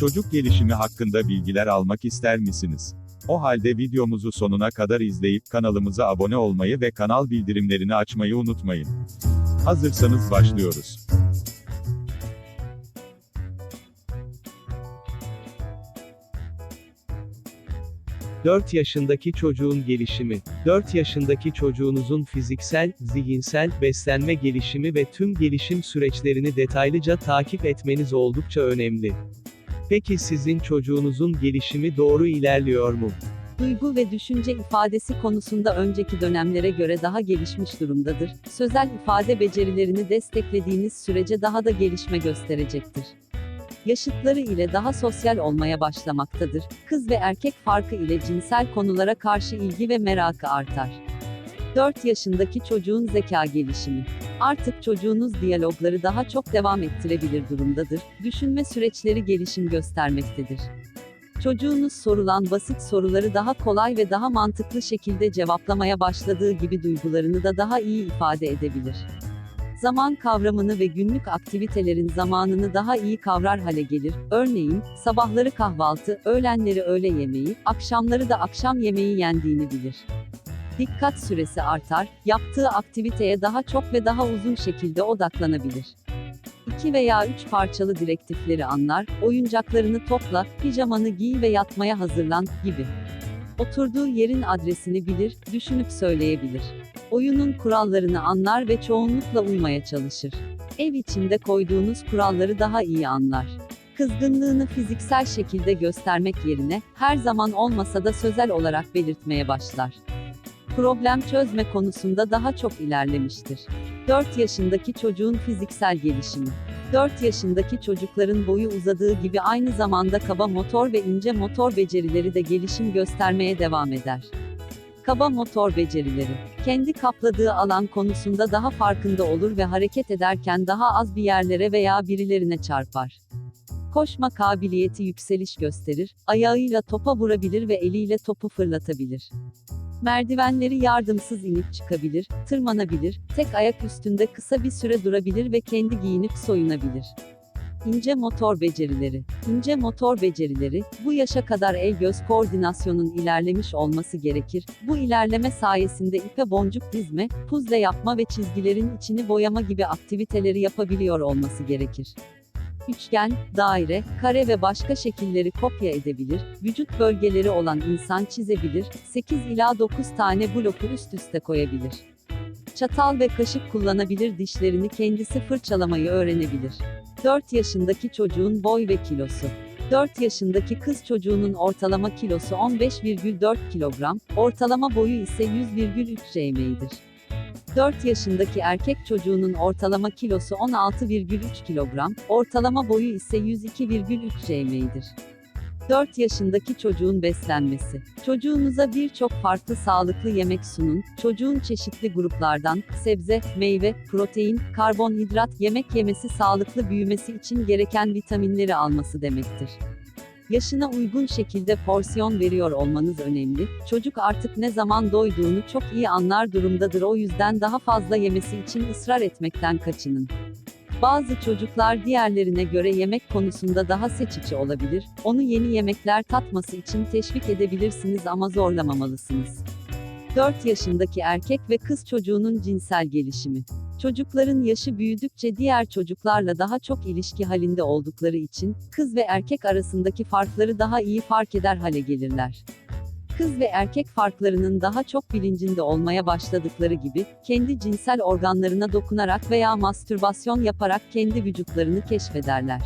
Çocuk gelişimi hakkında bilgiler almak ister misiniz? O halde videomuzu sonuna kadar izleyip kanalımıza abone olmayı ve kanal bildirimlerini açmayı unutmayın. Hazırsanız başlıyoruz. Dört yaşındaki çocuğun gelişimi. 4 yaşındaki çocuğunuzun fiziksel, zihinsel, beslenme gelişimi ve tüm gelişim süreçlerini detaylıca takip etmeniz oldukça önemli. Peki sizin çocuğunuzun gelişimi doğru ilerliyor mu? Duygu ve düşünce ifadesi konusunda önceki dönemlere göre daha gelişmiş durumdadır. Sözel ifade becerilerini desteklediğiniz sürece daha da gelişme gösterecektir. Yaşıtları ile daha sosyal olmaya başlamaktadır. Kız ve erkek farkı ile cinsel konulara karşı ilgi ve merakı artar. 4 yaşındaki çocuğun zeka gelişimi. Artık çocuğunuz diyalogları daha çok devam ettirebilir durumdadır. Düşünme süreçleri gelişim göstermektedir. Çocuğunuz sorulan basit soruları daha kolay ve daha mantıklı şekilde cevaplamaya başladığı gibi duygularını da daha iyi ifade edebilir. Zaman kavramını ve günlük aktivitelerin zamanını daha iyi kavrar hale gelir. Örneğin, sabahları kahvaltı, öğlenleri öğle yemeği, akşamları da akşam yemeği yendiğini bilir. Dikkat süresi artar, yaptığı aktiviteye daha çok ve daha uzun şekilde odaklanabilir. 2 veya 3 parçalı direktifleri anlar, oyuncaklarını topla, pijamanı giy ve yatmaya hazırlan, gibi. Oturduğu yerin adresini bilir, düşünüp söyleyebilir. Oyunun kurallarını anlar ve çoğunlukla uymaya çalışır. Ev içinde koyduğunuz kuralları daha iyi anlar. Kızgınlığını fiziksel şekilde göstermek yerine, her zaman olmasa da sözel olarak belirtmeye başlar. Problem çözme konusunda daha çok ilerlemiştir. 4 yaşındaki çocuğun fiziksel gelişimi. 4 yaşındaki çocukların boyu uzadığı gibi aynı zamanda kaba motor ve ince motor becerileri de gelişim göstermeye devam eder. Kaba motor becerileri. Kendi kapladığı alan konusunda daha farkında olur ve hareket ederken daha az bir yerlere veya birilerine çarpar. Koşma kabiliyeti yükseliş gösterir, ayağıyla topa vurabilir ve eliyle topu fırlatabilir. Merdivenleri yardımsız inip çıkabilir, tırmanabilir, tek ayak üstünde kısa bir süre durabilir ve kendi giyinip soyunabilir. İnce motor becerileri. İnce motor becerileri, bu yaşa kadar el-göz koordinasyonun ilerlemiş olması gerekir. Bu ilerleme sayesinde ipe boncuk dizme, puzle yapma ve çizgilerin içini boyama gibi aktiviteleri yapabiliyor olması gerekir. Üçgen, daire, kare ve başka şekilleri kopya edebilir, vücut bölgeleri olan insan çizebilir, 8 ila 9 tane bloku üst üste koyabilir. Çatal ve kaşık kullanabilir dişlerini kendisi fırçalamayı öğrenebilir. 4 yaşındaki çocuğun boy ve kilosu. 4 yaşındaki kız çocuğunun ortalama kilosu 15,4 kilogram, ortalama boyu ise 100,3 cm'dir. 4 yaşındaki erkek çocuğunun ortalama kilosu 16,3 kilogram, ortalama boyu ise 102,3 cm'dir. 4 yaşındaki çocuğun beslenmesi. Çocuğunuza birçok farklı sağlıklı yemek sunun. Çocuğun çeşitli gruplardan sebze, meyve, protein, karbonhidrat yemek yemesi sağlıklı büyümesi için gereken vitaminleri alması demektir. Yaşına uygun şekilde porsiyon veriyor olmanız önemli. Çocuk artık ne zaman doyduğunu çok iyi anlar durumdadır. O yüzden daha fazla yemesi için ısrar etmekten kaçının. Bazı çocuklar diğerlerine göre yemek konusunda daha seçici olabilir. Onu yeni yemekler tatması için teşvik edebilirsiniz ama zorlamamalısınız. 4 yaşındaki erkek ve kız çocuğunun cinsel gelişimi. Çocukların yaşı büyüdükçe diğer çocuklarla daha çok ilişki halinde oldukları için, kız ve erkek arasındaki farkları daha iyi fark eder hale gelirler. Kız ve erkek farklarının daha çok bilincinde olmaya başladıkları gibi, kendi cinsel organlarına dokunarak veya mastürbasyon yaparak kendi vücutlarını keşfederler.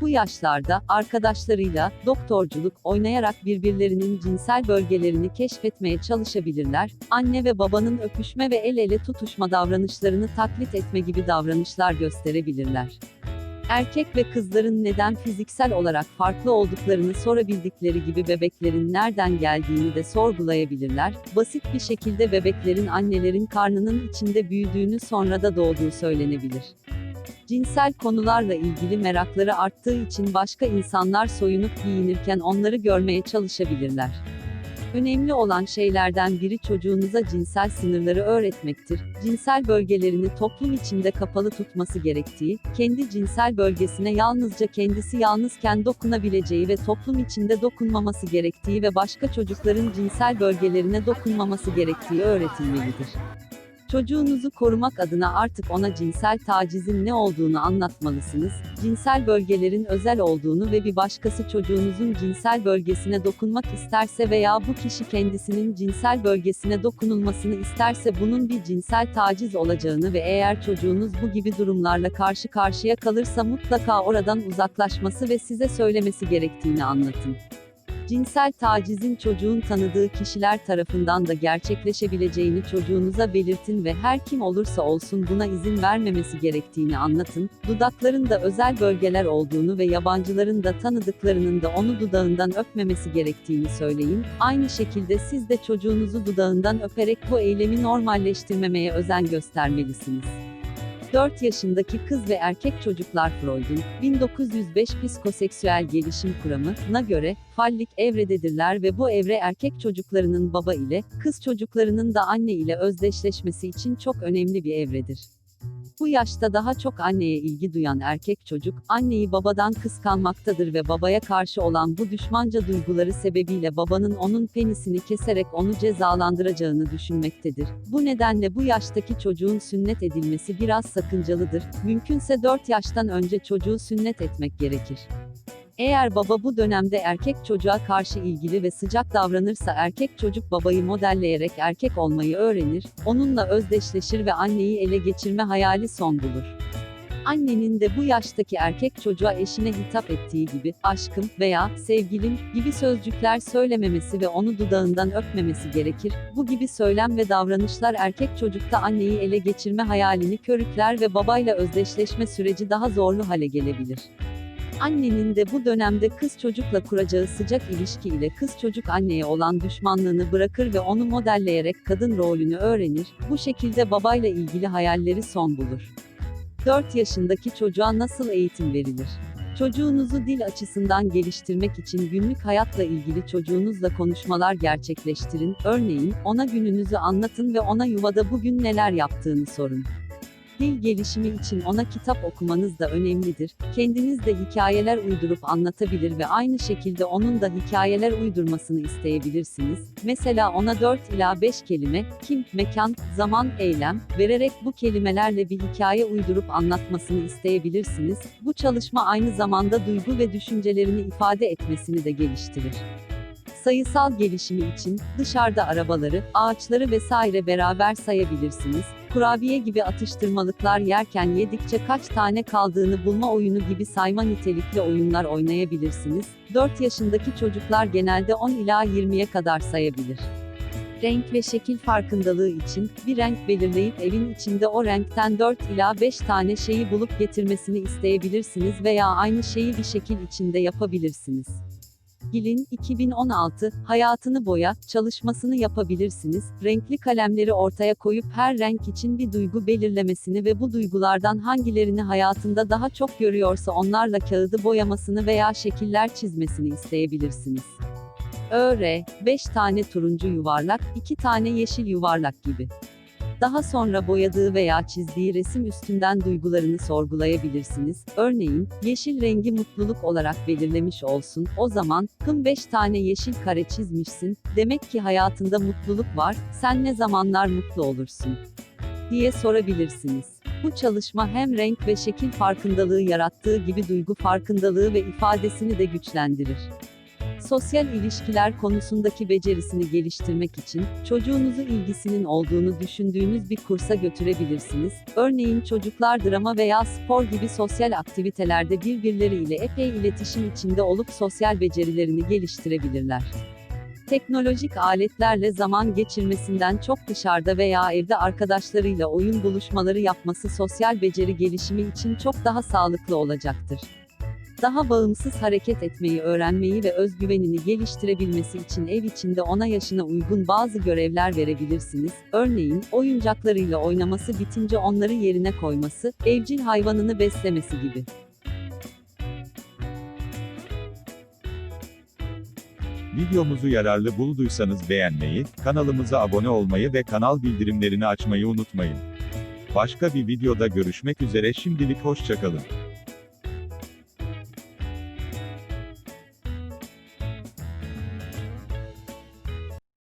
Bu yaşlarda, arkadaşlarıyla, doktorculuk, oynayarak birbirlerinin cinsel bölgelerini keşfetmeye çalışabilirler, anne ve babanın öpüşme ve el ele tutuşma davranışlarını taklit etme gibi davranışlar gösterebilirler. Erkek ve kızların neden fiziksel olarak farklı olduklarını sorabildikleri gibi bebeklerin nereden geldiğini de sorgulayabilirler. Basit bir şekilde bebeklerin annelerin karnının içinde büyüdüğünü sonra da doğduğu söylenebilir. Cinsel konularla ilgili merakları arttığı için başka insanlar soyunup giyinirken onları görmeye çalışabilirler. Önemli olan şeylerden biri çocuğunuza cinsel sınırları öğretmektir. Cinsel bölgelerini toplum içinde kapalı tutması gerektiği, kendi cinsel bölgesine yalnızca kendisi yalnızken dokunabileceği ve toplum içinde dokunmaması gerektiği ve başka çocukların cinsel bölgelerine dokunmaması gerektiği öğretilmelidir. Çocuğunuzu korumak adına artık ona cinsel tacizin ne olduğunu anlatmalısınız, cinsel bölgelerin özel olduğunu ve bir başkası çocuğunuzun cinsel bölgesine dokunmak isterse veya bu kişi kendisinin cinsel bölgesine dokunulmasını isterse bunun bir cinsel taciz olacağını ve eğer çocuğunuz bu gibi durumlarla karşı karşıya kalırsa mutlaka oradan uzaklaşması ve size söylemesi gerektiğini anlatın. Cinsel tacizin çocuğun tanıdığı kişiler tarafından da gerçekleşebileceğini çocuğunuza belirtin ve her kim olursa olsun buna izin vermemesi gerektiğini anlatın. Dudakların da özel bölgeler olduğunu ve yabancıların da tanıdıklarının da onu dudağından öpmemesi gerektiğini söyleyin. Aynı şekilde siz de çocuğunuzu dudağından öperek bu eylemi normalleştirmemeye özen göstermelisiniz. 4 yaşındaki kız ve erkek çocuklar Freud'un 1905 psikoseksüel gelişim kuramına göre fallik evrededirler ve bu evre erkek çocuklarının baba ile, kız çocuklarının da anne ile özdeşleşmesi için çok önemli bir evredir. Bu yaşta daha çok anneye ilgi duyan erkek çocuk, anneyi babadan kıskanmaktadır ve babaya karşı olan bu düşmanca duyguları sebebiyle babanın onun penisini keserek onu cezalandıracağını düşünmektedir. Bu nedenle bu yaştaki çocuğun sünnet edilmesi biraz sakıncalıdır. Mümkünse 4 yaştan önce çocuğu sünnet etmek gerekir. Eğer baba bu dönemde erkek çocuğa karşı ilgili ve sıcak davranırsa erkek çocuk babayı modelleyerek erkek olmayı öğrenir, onunla özdeşleşir ve anneyi ele geçirme hayali son bulur. Annenin de bu yaştaki erkek çocuğa eşine hitap ettiği gibi, aşkım veya sevgilim gibi sözcükler söylememesi ve onu dudağından öpmemesi gerekir. Bu gibi söylem ve davranışlar erkek çocukta anneyi ele geçirme hayalini körükler ve babayla özdeşleşme süreci daha zorlu hale gelebilir. Annenin de bu dönemde kız çocukla kuracağı sıcak ilişki ile kız çocuk anneye olan düşmanlığını bırakır ve onu modelleyerek kadın rolünü öğrenir, bu şekilde babayla ilgili hayalleri son bulur. 4 yaşındaki çocuğa nasıl eğitim verilir? Çocuğunuzu dil açısından geliştirmek için günlük hayatla ilgili çocuğunuzla konuşmalar gerçekleştirin, örneğin, ona gününüzü anlatın ve ona yuvada bugün neler yaptığını sorun. Dil gelişimi için ona kitap okumanız da önemlidir. Kendiniz de hikayeler uydurup anlatabilir ve aynı şekilde onun da hikayeler uydurmasını isteyebilirsiniz. Mesela ona 4 ila 5 kelime, kim, mekan, zaman, eylem vererek bu kelimelerle bir hikaye uydurup anlatmasını isteyebilirsiniz. Bu çalışma aynı zamanda duygu ve düşüncelerini ifade etmesini de geliştirir. Sayısal gelişimi için dışarıda arabaları, ağaçları vesaire beraber sayabilirsiniz. Kurabiye gibi atıştırmalıklar yerken yedikçe kaç tane kaldığını bulma oyunu gibi sayma nitelikli oyunlar oynayabilirsiniz. 4 yaşındaki çocuklar genelde 10 ila 20'ye kadar sayabilir. Renk ve şekil farkındalığı için bir renk belirleyip evin içinde o renkten 4 ila 5 tane şeyi bulup getirmesini isteyebilirsiniz veya aynı şeyi bir şekil içinde yapabilirsiniz. Gil'in 2016 Hayatını Boya çalışmasını yapabilirsiniz. Renkli kalemleri ortaya koyup her renk için bir duygu belirlemesini ve bu duygulardan hangilerini hayatında daha çok görüyorsa onlarla kağıdı boyamasını veya şekiller çizmesini isteyebilirsiniz. Öre, 5 tane turuncu yuvarlak, 2 tane yeşil yuvarlak gibi. Daha sonra boyadığı veya çizdiği resim üstünden duygularını sorgulayabilirsiniz. Örneğin, yeşil rengi mutluluk olarak belirlemiş olsun. O zaman, hım 5 tane yeşil kare çizmişsin, demek ki hayatında mutluluk var, sen ne zamanlar mutlu olursun? diye sorabilirsiniz. Bu çalışma hem renk ve şekil farkındalığı yarattığı gibi duygu farkındalığı ve ifadesini de güçlendirir. Sosyal ilişkiler konusundaki becerisini geliştirmek için, çocuğunuzu ilgisinin olduğunu düşündüğünüz bir kursa götürebilirsiniz. Örneğin çocuklar drama veya spor gibi sosyal aktivitelerde birbirleriyle epey iletişim içinde olup sosyal becerilerini geliştirebilirler. Teknolojik aletlerle zaman geçirmesinden çok dışarıda veya evde arkadaşlarıyla oyun buluşmaları yapması sosyal beceri gelişimi için çok daha sağlıklı olacaktır daha bağımsız hareket etmeyi öğrenmeyi ve özgüvenini geliştirebilmesi için ev içinde ona yaşına uygun bazı görevler verebilirsiniz. Örneğin, oyuncaklarıyla oynaması bitince onları yerine koyması, evcil hayvanını beslemesi gibi. Videomuzu yararlı bulduysanız beğenmeyi, kanalımıza abone olmayı ve kanal bildirimlerini açmayı unutmayın. Başka bir videoda görüşmek üzere şimdilik hoşçakalın.